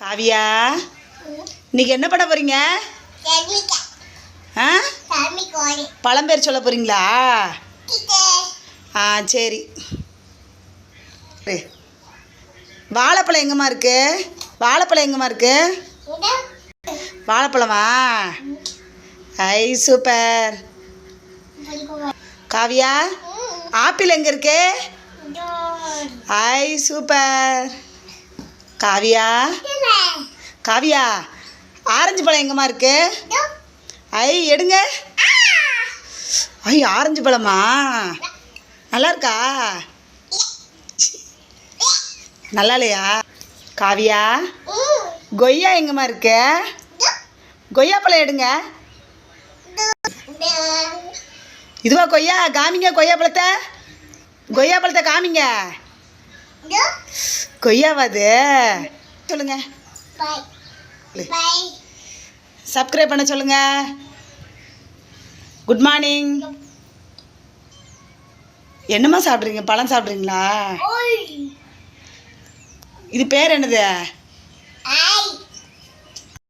காவியா இன்னைக்கு என்ன பண்ண போறீங்க? ஆ? பழம் பேர் சொல்ல போறீங்களா? ஆ சரி. வாழைப்பழம் எங்கம்மா இருக்கு? வாழைப்பழம் எங்கம்மா இருக்கு? வாழைப்பழமா? ஐ சூப்பர். காவியா ஆப்பிள் எங்கே இருக்கு? ஐ சூப்பர். காவியா காவியா ஆரஞ்சு பழம் எங்கம்மா இருக்கு? ஐ எடுங்க. ஐ ஆரஞ்சு பழமா? நல்லா இருக்கா? நல்லா இல்லையா காவியா கொய்யா எங்கம்மா இருக்கு? கொய்யா பழம் எடுங்க. இதுவா கொய்யா காமிங்க கொய்யா பழத்தை. கொய்யா பழத்தை காமிங்க. கொய்யாவா அது? சொல்லுங்க. சப்ஸ்கிரைப் பண்ண சொல்லுங்க. குட் மார்னிங் என்னம்மா சாப்பிட்றீங்க? பழம் சாப்பிட்றீங்களா? இது பேர் என்னது?